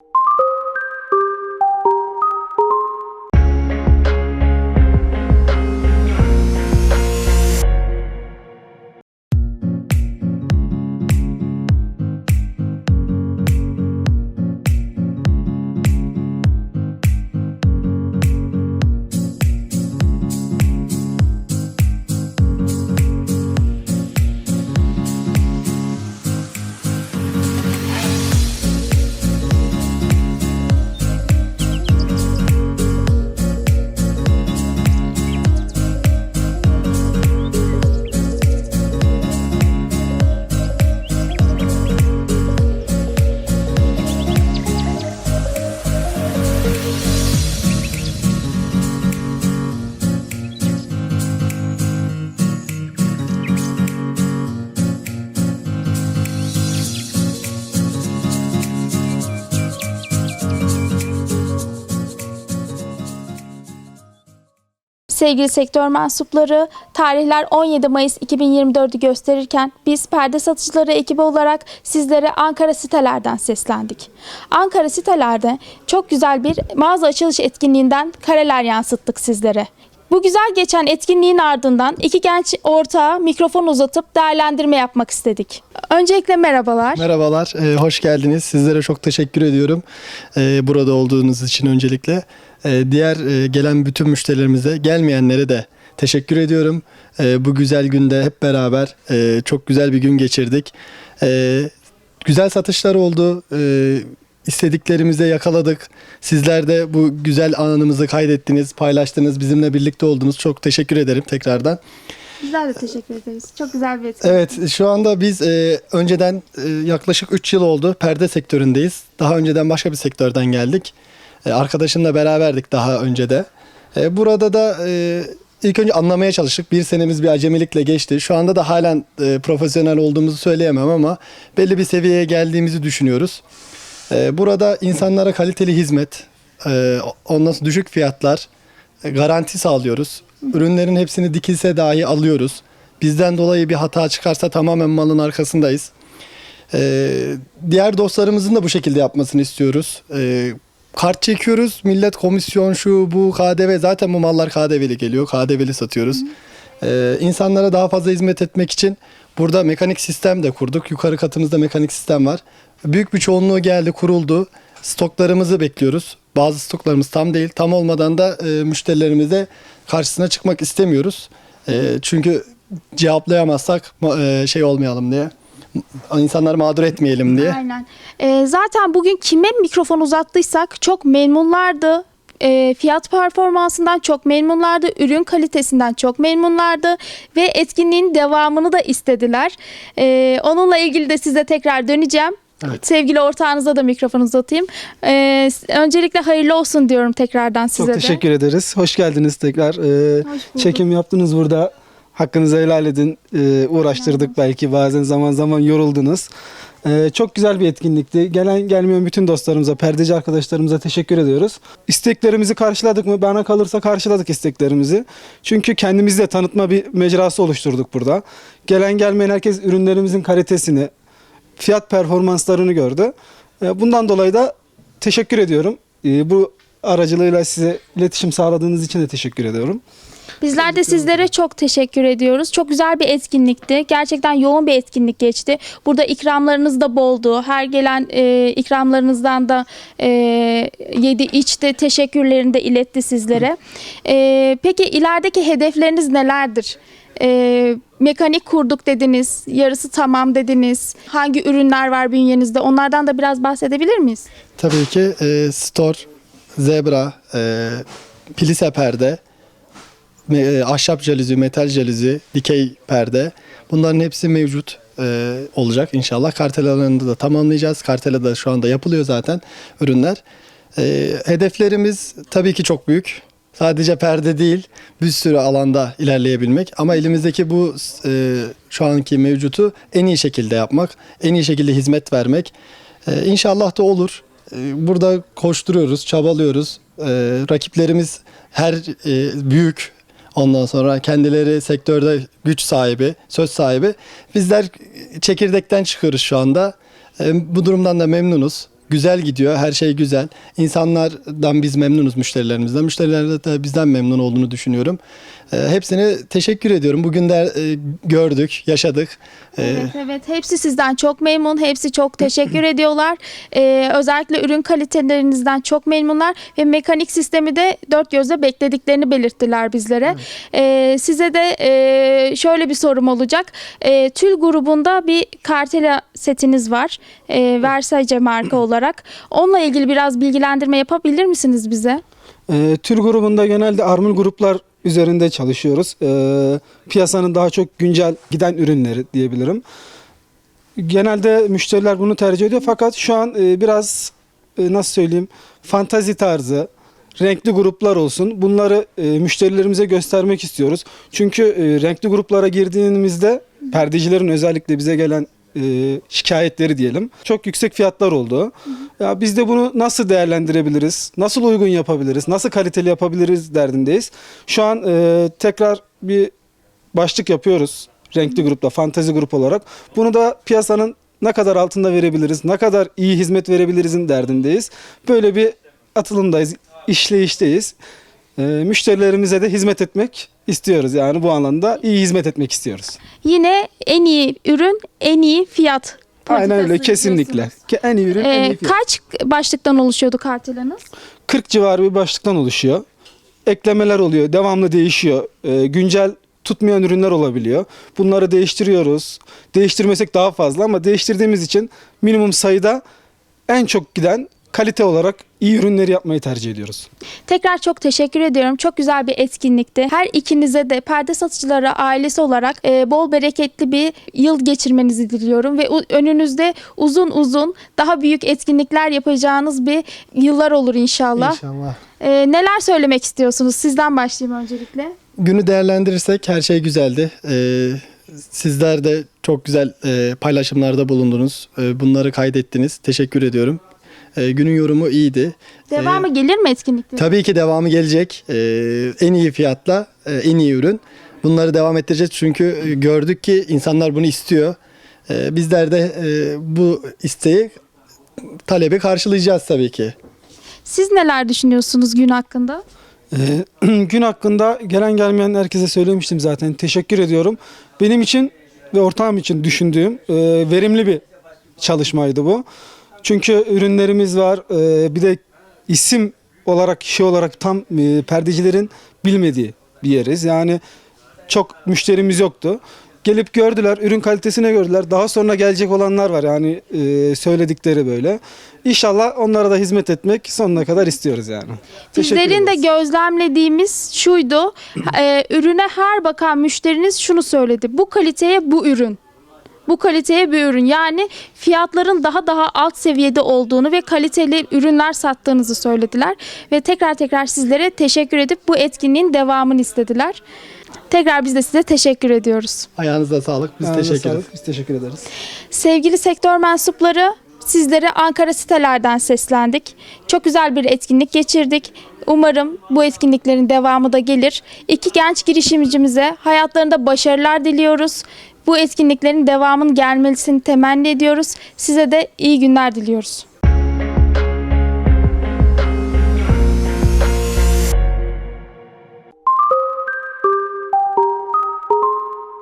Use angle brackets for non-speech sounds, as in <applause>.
you <laughs> Sevgili sektör mensupları, tarihler 17 Mayıs 2024'ü gösterirken biz perde satıcıları ekibi olarak sizlere Ankara sitelerden seslendik. Ankara sitelerde çok güzel bir mağaza açılış etkinliğinden kareler yansıttık sizlere. Bu güzel geçen etkinliğin ardından iki genç ortağa mikrofon uzatıp değerlendirme yapmak istedik. Öncelikle merhabalar. Merhabalar, e, hoş geldiniz. Sizlere çok teşekkür ediyorum e, burada olduğunuz için öncelikle. E, diğer e, gelen bütün müşterilerimize, gelmeyenlere de teşekkür ediyorum. E, bu güzel günde hep beraber e, çok güzel bir gün geçirdik. E, güzel satışlar oldu. İstediklerimizi yakaladık. Sizler de bu güzel anımızı kaydettiniz, paylaştınız, bizimle birlikte oldunuz. Çok teşekkür ederim tekrardan. Bizler de teşekkür ederiz. Çok güzel bir etkinlik. Evet şu anda biz e, önceden e, yaklaşık 3 yıl oldu perde sektöründeyiz. Daha önceden başka bir sektörden geldik. E, arkadaşımla beraberdik daha önce de. E, burada da e, ilk önce anlamaya çalıştık. Bir senemiz bir acemilikle geçti. Şu anda da halen profesyonel olduğumuzu söyleyemem ama belli bir seviyeye geldiğimizi düşünüyoruz. Burada insanlara kaliteli hizmet, ondan sonra düşük fiyatlar, garanti sağlıyoruz. Ürünlerin hepsini dikilse dahi alıyoruz. Bizden dolayı bir hata çıkarsa tamamen malın arkasındayız. Ee, diğer dostlarımızın da bu şekilde yapmasını istiyoruz. Ee, kart çekiyoruz. Millet komisyon şu bu KDV zaten bu mallar KDV'li geliyor. KDV'li satıyoruz. Ee, insanlara daha fazla hizmet etmek için burada mekanik sistem de kurduk. Yukarı katımızda mekanik sistem var. Büyük bir çoğunluğu geldi, kuruldu. Stoklarımızı bekliyoruz. Bazı stoklarımız tam değil. Tam olmadan da e, müşterilerimize karşısına çıkmak istemiyoruz. E, çünkü cevaplayamazsak ma- e, şey olmayalım diye. İnsanları mağdur etmeyelim diye. Aynen. Ee, zaten bugün kime mikrofon uzattıysak çok memnunlardı. Ee, fiyat performansından çok memnunlardı. Ürün kalitesinden çok memnunlardı. Ve etkinliğin devamını da istediler. Ee, onunla ilgili de size tekrar döneceğim. Evet. Sevgili ortağınıza da mikrofon uzatayım. Ee, öncelikle hayırlı olsun diyorum tekrardan size Çok de. teşekkür ederiz. Hoş geldiniz tekrar. Ee, Hoş bulduk. çekim yaptınız burada. Hakkınızı helal edin. Ee, uğraştırdık belki bazen zaman zaman yoruldunuz. Ee, çok güzel bir etkinlikti. Gelen gelmeyen bütün dostlarımıza, perdeci arkadaşlarımıza teşekkür ediyoruz. İsteklerimizi karşıladık mı? Bana kalırsa karşıladık isteklerimizi. Çünkü kendimizi de tanıtma bir mecrası oluşturduk burada. Gelen gelmeyen herkes ürünlerimizin kalitesini, fiyat performanslarını gördü. Ee, Bundan dolayı da teşekkür ediyorum. Ee, Bu aracılığıyla size iletişim sağladığınız için de teşekkür ediyorum. Bizler de sizlere çok teşekkür ediyoruz. Çok güzel bir etkinlikti. Gerçekten yoğun bir etkinlik geçti. Burada ikramlarınız da boldu. Her gelen e, ikramlarınızdan da e, yedi içti. Teşekkürlerini de iletti sizlere. E, peki ilerideki hedefleriniz nelerdir? E, mekanik kurduk dediniz. Yarısı tamam dediniz. Hangi ürünler var bünyenizde? Onlardan da biraz bahsedebilir miyiz? Tabii ki e, Store, Zebra, e, Plise perde, me- e, ahşap jalizi, metal jalizi, dikey perde. Bunların hepsi mevcut e, olacak inşallah. Kartel alanında da tamamlayacağız. Kartela da şu anda yapılıyor zaten ürünler. E, hedeflerimiz tabii ki çok büyük. Sadece perde değil, bir sürü alanda ilerleyebilmek. Ama elimizdeki bu e, şu anki mevcutu en iyi şekilde yapmak, en iyi şekilde hizmet vermek. E, inşallah da olur. E, burada koşturuyoruz, çabalıyoruz. E, rakiplerimiz her e, büyük. Ondan sonra kendileri sektörde güç sahibi, söz sahibi. Bizler çekirdekten çıkıyoruz şu anda. E, bu durumdan da memnunuz. Güzel gidiyor. Her şey güzel. İnsanlardan biz memnunuz müşterilerimizden. Müşteriler de bizden memnun olduğunu düşünüyorum. E, hepsine teşekkür ediyorum. Bugün de e, gördük, yaşadık. E, Evet evet hepsi sizden çok memnun. Hepsi çok teşekkür <clears throat> ediyorlar. Ee, özellikle ürün kalitelerinizden çok memnunlar ve mekanik sistemi de dört gözle beklediklerini belirttiler bizlere. Ee, size de e, şöyle bir sorum olacak. Ee, Tül grubunda bir kartela setiniz var. Ee, Versace marka <clears throat> olarak. Onunla ilgili biraz bilgilendirme yapabilir misiniz bize? E, tür grubunda genelde armul gruplar üzerinde çalışıyoruz. E, piyasanın daha çok güncel giden ürünleri diyebilirim. Genelde müşteriler bunu tercih ediyor fakat şu an e, biraz e, nasıl söyleyeyim fantazi tarzı renkli gruplar olsun. Bunları e, müşterilerimize göstermek istiyoruz. Çünkü e, renkli gruplara girdiğimizde perdecilerin özellikle bize gelen e, şikayetleri diyelim. Çok yüksek fiyatlar oldu. Ya biz de bunu nasıl değerlendirebiliriz? Nasıl uygun yapabiliriz? Nasıl kaliteli yapabiliriz derdindeyiz. Şu an e, tekrar bir başlık yapıyoruz. Renkli grupla, fantazi grup olarak. Bunu da piyasanın ne kadar altında verebiliriz, ne kadar iyi hizmet verebilirizin derdindeyiz. Böyle bir atılımdayız, işleyişteyiz. E, müşterilerimize de hizmet etmek istiyoruz. Yani bu alanda iyi hizmet etmek istiyoruz. Yine en iyi ürün, en iyi fiyat. Aynen öyle politikası kesinlikle. Ke- En iyi ürün, en Ee, iyi fiyat. kaç başlıktan oluşuyordu kartelanız? 40 civarı bir başlıktan oluşuyor. Eklemeler oluyor, devamlı değişiyor. Ee, güncel tutmayan ürünler olabiliyor. Bunları değiştiriyoruz. Değiştirmesek daha fazla ama değiştirdiğimiz için minimum sayıda en çok giden kalite olarak iyi ürünleri yapmayı tercih ediyoruz. Tekrar çok teşekkür ediyorum. Çok güzel bir etkinlikti. Her ikinize de perde satıcıları ailesi olarak e, bol bereketli bir yıl geçirmenizi diliyorum ve u- önünüzde uzun uzun daha büyük etkinlikler yapacağınız bir yıllar olur inşallah. İnşallah. E, neler söylemek istiyorsunuz? Sizden başlayayım öncelikle. Günü değerlendirirsek her şey güzeldi. Ee, sizler de çok güzel e, paylaşımlarda bulundunuz. E, bunları kaydettiniz. Teşekkür ediyorum. E, günün yorumu iyiydi. Devamı gelir mi etkinliklerin? Tabii ki devamı gelecek. E, en iyi fiyatla, e, en iyi ürün. Bunları devam ettireceğiz çünkü e, gördük ki insanlar bunu istiyor. E, bizler de e, bu isteği, talebi karşılayacağız tabii ki. Siz neler düşünüyorsunuz gün hakkında? Ee, <clears throat> gün hakkında gelen gelmeyen herkese söylemiştim zaten. Teşekkür ediyorum. Benim için ve ortağım için düşündüğüm e, verimli bir çalışmaydı bu. Çünkü ürünlerimiz var. e, bir de isim olarak, kişi olarak tam e, perdecilerin bilmediği bir yeriz. Yani çok müşterimiz yoktu. Gelip gördüler, ürün kalitesine gördüler. Daha sonra gelecek olanlar var yani e, söyledikleri böyle. İnşallah onlara da hizmet etmek sonuna kadar istiyoruz yani. Teşekkür Bizlerin de ederiz. gözlemlediğimiz şuydu. <clears throat> e, ürüne her bakan müşteriniz şunu söyledi. Bu kaliteye bu ürün. Bu kaliteye bir ürün. Yani fiyatların daha daha alt seviyede olduğunu ve kaliteli ürünler sattığınızı söylediler. Ve tekrar tekrar sizlere teşekkür edip bu etkinliğin devamını istediler. Tekrar biz de size teşekkür ediyoruz. Ayağınıza sağlık. Biz Ayağınıza teşekkür ederiz. Biz teşekkür ederiz. Sevgili sektör mensupları, sizlere Ankara sitelerden seslendik. Çok güzel bir etkinlik geçirdik. Umarım bu etkinliklerin devamı da gelir. İki genç girişimcimize hayatlarında başarılar diliyoruz. Bu etkinliklerin devamının gelmesini temenni ediyoruz. Size de iyi günler diliyoruz.